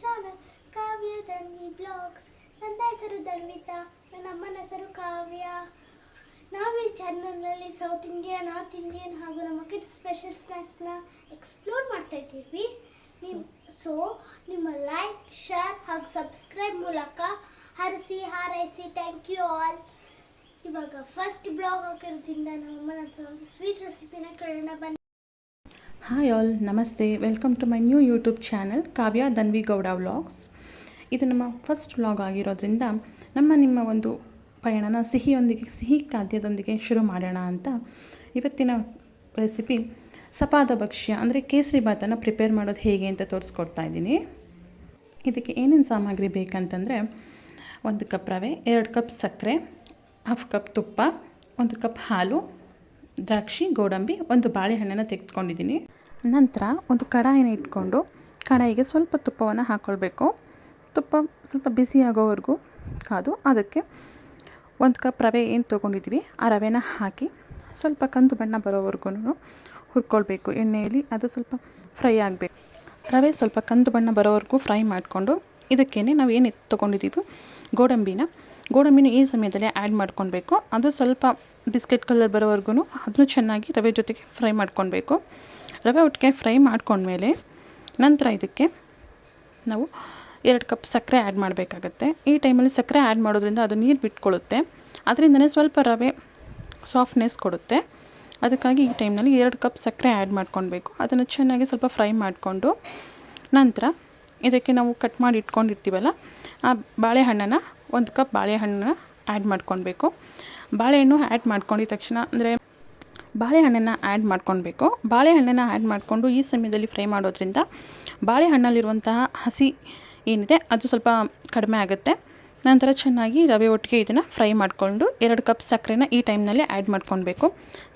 Channel ಕಾವ್ಯ Dhanvi blogs ನನ್ನ ಹೆಸರು ಧನ್ವಿತಾ ನನ್ನ ಅಮ್ಮನ ಹೆಸರು ಕಾವ್ಯ. ನಾವು ಈ ಚಾನಲ್ನಲ್ಲಿ ಸೌತ್ ಇಂಡಿಯನ್ ನಾರ್ತ್ ಇಂಡಿಯನ್ ಹಾಗೂ ನಮ್ಮ ಕಿಡ್ಸ್ ಸ್ಪೆಷಲ್ ಸ್ನ್ಯಾಕ್ಸ್ನ ಎಕ್ಸ್ಪ್ಲೋರ್ ಮಾಡ್ತಾ ಇದ್ದೀವಿ. ಸೊ ನಿಮ್ಮ ಲೈಕ್ ಶೇರ್ ಹಾಗೂ ಸಬ್ಸ್ಕ್ರೈಬ್ ಮೂಲಕ ಹರಿಸಿ ಹಾರೈಸಿ ಥ್ಯಾಂಕ್ ಯು ಆಲ್ ಇವಾಗ ಫಸ್ಟ್ ಬ್ಲಾಗ್ ಹಾಕಿರೋದ್ರಿಂದ ನಮ್ಮ ಅಮ್ಮನ ಹತ್ರ ಒಂದು ಸ್ವೀಟ್ ರೆಸಿಪಿನ ಕೇಳೋಣ ಬನ್ನಿ. ಹಾಯ್ ಆಲ್ ನಮಸ್ತೆ welcome to my new YouTube channel Kavya Danvi Gowda vlogs ಇದು ನಮ್ಮ ಫಸ್ಟ್ ವ್ಲಾಗ್ ಆಗಿರೋದ್ರಿಂದ ನಮ್ಮ ನಿಮ್ಮ ಒಂದು ಪಯಣನ ಸಿಹಿಯೊಂದಿಗೆ, ಸಿಹಿ ಖಾದ್ಯದೊಂದಿಗೆ ಶುರು ಮಾಡೋಣ ಅಂತ ಇವತ್ತಿನ ರೆಸಿಪಿ ಸಪಾದ ಭಕ್ಷ್ಯ, ಅಂದರೆ ಕೇಸರಿ ಭಾತನ್ನು ಪ್ರಿಪೇರ್ ಮಾಡೋದು ಹೇಗೆ ಅಂತ ತೋರಿಸ್ಕೊಡ್ತಾ ಇದ್ದೀನಿ. ಇದಕ್ಕೆ ಏನೇನು ಸಾಮಗ್ರಿ ಬೇಕಂತಂದರೆ ಒಂದು ಕಪ್ ರವೆ, ಎರಡು ಕಪ್ ಸಕ್ಕರೆ ಹಾಫ್ ಕಪ್ ತುಪ್ಪ, ಒಂದು ಕಪ್ ಹಾಲು ದ್ರಾಕ್ಷಿ, ಗೋಡಂಬಿ ಒಂದು ಬಾಳೆಹಣ್ಣನ್ನು ತೆಗೆದುಕೊಂಡಿದ್ದೀನಿ. ನಂತರ ಒಂದು ಕಡಾಯಿನ ಇಟ್ಕೊಂಡು ಕಡಾಯಿಗೆ ಸ್ವಲ್ಪ ತುಪ್ಪವನ್ನು ಹಾಕ್ಕೊಳ್ಬೇಕು ತುಪ್ಪ ಸ್ವಲ್ಪ ಬಿಸಿ ಆಗೋವರೆಗೂ ಕಾದು ಅದಕ್ಕೆ ಒಂದು ಕಪ್ ರವೆ ಏನು ತೊಗೊಂಡಿದ್ದೀವಿ, ಆ ರವೆನ ಹಾಕಿ ಸ್ವಲ್ಪ ಕಂದು ಬಣ್ಣ ಬರೋವರೆಗೂ ಹುರ್ಕೊಳ್ಬೇಕು. ಎಣ್ಣೆಯಲ್ಲಿ ಅದು ಸ್ವಲ್ಪ ಫ್ರೈ ಆಗಬೇಕು. ರವೆ ಸ್ವಲ್ಪ ಕಂದು ಬಣ್ಣ ಬರೋವರೆಗೂ ಫ್ರೈ ಮಾಡಿಕೊಂಡು ಇದಕ್ಕೇ ನಾವು ಏನು ತೊಗೊಂಡಿದ್ದೀವಿ, ಗೋಡಂಬಿನ ಗೋಡಂಬಿನ ಈ ಸಮಯದಲ್ಲಿ ಆ್ಯಡ್ ಮಾಡ್ಕೊಳ್ಬೇಕು. ಅದು ಸ್ವಲ್ಪ ಬಿಸ್ಕೆಟ್ ಕಲರ್ ಬರೋವರೆಗೂ ಅದನ್ನು ಚೆನ್ನಾಗಿ ರವೆ ಜೊತೆಗೆ ಫ್ರೈ ಮಾಡ್ಕೊಳ್ಬೇಕು. ರವೆ ಒಟ್ಟಿಗೆ ಫ್ರೈ ಮಾಡ್ಕೊಂಡ್ಮೇಲೆ ನಂತರ ಇದಕ್ಕೆ ನಾವು ಎರಡು ಕಪ್ ಸಕ್ಕರೆ ಆ್ಯಡ್ ಮಾಡಬೇಕಾಗತ್ತೆ. ಈ ಟೈಮಲ್ಲಿ ಸಕ್ಕರೆ ಆ್ಯಡ್ ಮಾಡೋದ್ರಿಂದ ಅದು ನೀರು ಬಿಟ್ಕೊಳ್ಳುತ್ತೆ ಅದರಿಂದನೇ ಸ್ವಲ್ಪ ರವೆ ಸಾಫ್ಟ್ನೆಸ್ ಕೊಡುತ್ತೆ. ಅದಕ್ಕಾಗಿ ಈ ಟೈಮ್ನಲ್ಲಿ ಎರಡು ಕಪ್ ಸಕ್ಕರೆ ಆ್ಯಡ್ ಮಾಡ್ಕೊಳ್ಬೇಕು. ಅದನ್ನು ಚೆನ್ನಾಗಿ ಸ್ವಲ್ಪ ಫ್ರೈ ಮಾಡಿಕೊಂಡು ನಂತರ ಇದಕ್ಕೆ ನಾವು ಕಟ್ ಮಾಡಿ ಇಟ್ಕೊಂಡಿರ್ತೀವಲ್ಲ, ಆ ಬಾಳೆಹಣ್ಣನ್ನು ಒಂದು ಕಪ್ ಬಾಳೆಹಣ್ಣನ್ನ ಆ್ಯಡ್ ಮಾಡ್ಕೊಳ್ಬೇಕು. ಬಾಳೆಹಣ್ಣು ಆ್ಯಡ್ ಮಾಡ್ಕೊಂಡಿದ ತಕ್ಷಣ ಅಂದರೆ ಬಾಳೆಹಣ್ಣನ್ನು ಆ್ಯಡ್ ಮಾಡ್ಕೊಳ್ಬೇಕು. ಬಾಳೆಹಣ್ಣನ್ನು ಆ್ಯಡ್ ಮಾಡಿಕೊಂಡು ಈ ಸಮಯದಲ್ಲಿ ಫ್ರೈ ಮಾಡೋದ್ರಿಂದ ಬಾಳೆಹಣ್ಣಲ್ಲಿರುವಂತಹ ಹಸಿ ಏನಿದೆ ಅದು ಸ್ವಲ್ಪ ಕಡಿಮೆ ಆಗುತ್ತೆ. ನಂತರ ಚೆನ್ನಾಗಿ ರವೆ ಒಟ್ಟಿಗೆ ಇದನ್ನು ಫ್ರೈ ಮಾಡಿಕೊಂಡು ಎರಡು ಕಪ್ ಸಕ್ಕರೆನ ಈ ಟೈಮ್ನಲ್ಲಿ ಆ್ಯಡ್ ಮಾಡ್ಕೊಳ್ಬೇಕು.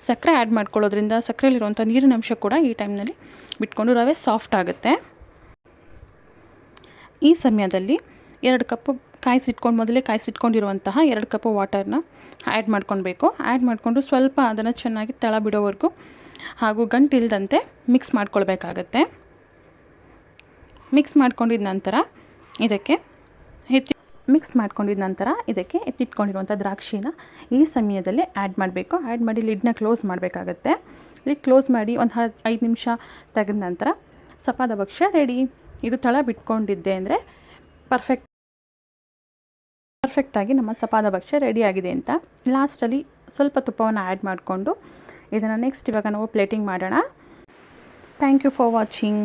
ಸಕ್ಕರೆ ಆ್ಯಡ್ ಮಾಡ್ಕೊಳ್ಳೋದ್ರಿಂದ ಸಕ್ಕರೆಯಲ್ಲಿರುವಂಥ ನೀರಿನ ಅಂಶ ಕೂಡ ಈ ಟೈಮ್ನಲ್ಲಿ ಬಿಟ್ಕೊಂಡು ರವೆ ಸಾಫ್ಟ್ ಆಗುತ್ತೆ. ಈ ಸಮಯದಲ್ಲಿ ಎರಡು ಕಪ್ಪು ಕಾಯಿಸಿಟ್ಕೊಂಡು, ಮೊದಲೇ ಕಾಯಿಸಿಟ್ಕೊಂಡಿರುವಂತಹ ಎರಡು ಕಪ್ಪು ವಾಟರ್ನ ಆ್ಯಡ್ ಮಾಡ್ಕೊಳ್ಬೇಕು ಆ್ಯಡ್ ಮಾಡಿಕೊಂಡು ಸ್ವಲ್ಪ ಅದನ್ನು ಚೆನ್ನಾಗಿ ತಳ ಬಿಡೋವರೆಗೂ ಹಾಗೂ ಗಂಟಿಲ್ದಂತೆ ಮಿಕ್ಸ್ ಮಾಡ್ಕೊಳ್ಬೇಕಾಗತ್ತೆ. ಮಿಕ್ಸ್ ಮಾಡ್ಕೊಂಡಿದ ನಂತರ ಇದಕ್ಕೆ ಎತ್ತಿ, ಮಿಕ್ಸ್ ಮಾಡ್ಕೊಂಡಿದ ನಂತರ ಇದಕ್ಕೆ ಎತ್ತಿಟ್ಕೊಂಡಿರುವಂಥ ದ್ರಾಕ್ಷಿನ ಈ ಸಮಯದಲ್ಲಿ ಆ್ಯಡ್ ಮಾಡಬೇಕು. ಆ್ಯಡ್ ಮಾಡಿ ಲಿಡ್ನ ಕ್ಲೋಸ್ ಮಾಡಬೇಕಾಗತ್ತೆ. ಲಿಡ್ ಕ್ಲೋಸ್ ಮಾಡಿ ಒಂದು ಹ ಐದು ನಿಮಿಷ ತೆಗೆದ ನಂತರ ಸಪಾದ ಭಕ್ಷ್ಯ ರೆಡಿ. ಇದು ತಳ ಬಿಟ್ಕೊಂಡಿದ್ದೆ ಅಂದರೆ ಪರ್ಫೆಕ್ಟ್ ಪರ್ಫೆಕ್ಟಾಗಿ ನಮ್ಮ ಸಪಾದ ಭಕ್ಷ್ಯ ರೆಡಿಯಾಗಿದೆ ಅಂತ. ಲಾಸ್ಟಲ್ಲಿ ಸ್ವಲ್ಪ ತುಪ್ಪವನ್ನು ಆ್ಯಡ್ ಮಾಡಿಕೊಂಡು ಇದನ್ನು ನೆಕ್ಸ್ಟ್ ಇವಾಗ ನಾವು ಪ್ಲೇಟಿಂಗ್ ಮಾಡೋಣ. Thank you for watching